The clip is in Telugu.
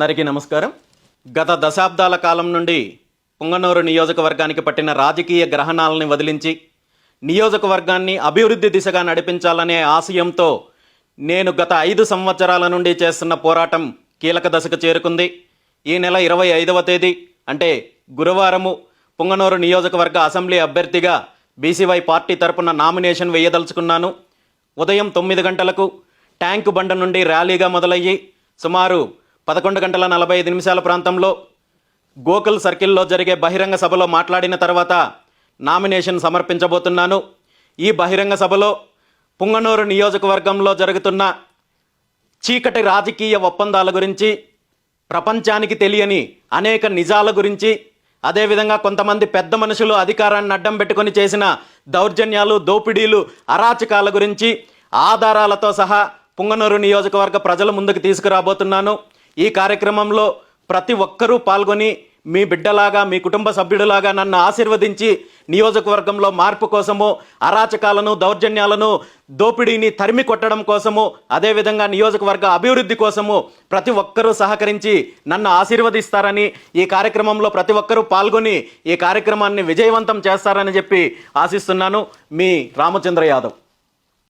అందరికీ నమస్కారం. గత దశాబ్దాల కాలం నుండి పుంగనూరు నియోజకవర్గానికి పట్టిన రాజకీయ గ్రహణాలని వదిలించి నియోజకవర్గాన్ని అభివృద్ధి దిశగా నడిపించాలనే ఆశయంతో నేను గత ఐదు సంవత్సరాల నుండి చేస్తున్న పోరాటం కీలక దశకు చేరుకుంది. ఈ నెల ఇరవై ఐదవ తేదీ అంటే గురువారము పుంగనూరు నియోజకవర్గ అసెంబ్లీ అభ్యర్థిగా బీసీవై పార్టీ తరపున నామినేషన్ వేయదలుచుకున్నాను. ఉదయం తొమ్మిది గంటలకు ట్యాంకు బండ నుండి ర్యాలీగా మొదలయ్యి సుమారు పదకొండు గంటల నలభై ఐదు నిమిషాల ప్రాంతంలో గోకుల్ సర్కిల్లో జరిగే బహిరంగ సభలో మాట్లాడిన తర్వాత నామినేషన్ సమర్పించబోతున్నాను. ఈ బహిరంగ సభలో పుంగనూరు నియోజకవర్గంలో జరుగుతున్న చీకటి రాజకీయ ఒప్పందాల గురించి ప్రపంచానికి తెలియని అనేక నిజాల గురించి అదేవిధంగా కొంతమంది పెద్ద మనుషులు అధికారాన్ని అడ్డం పెట్టుకొని చేసిన దౌర్జన్యాలు దోపిడీలు అరాచకాల గురించి ఆధారాలతో సహా పుంగనూరు నియోజకవర్గ ప్రజల ముందుకు తీసుకురాబోతున్నాను. ఈ కార్యక్రమంలో ప్రతి ఒక్కరూ పాల్గొని మీ బిడ్డలాగా మీ కుటుంబ సభ్యుడిలాగా నన్ను ఆశీర్వదించి నియోజకవర్గంలో మార్పు కోసము అరాచకాలను దౌర్జన్యాలను దోపిడీని తరిమి కొట్టడం కోసము అదేవిధంగా నియోజకవర్గ అభివృద్ధి కోసము ప్రతి ఒక్కరూ సహకరించి నన్ను ఆశీర్వదిస్తారని ఈ కార్యక్రమంలో ప్రతి ఒక్కరూ పాల్గొని ఈ కార్యక్రమాన్ని విజయవంతం చేస్తారని చెప్పి ఆశిస్తున్నాను. మీ రామచంద్ర యాదవ్.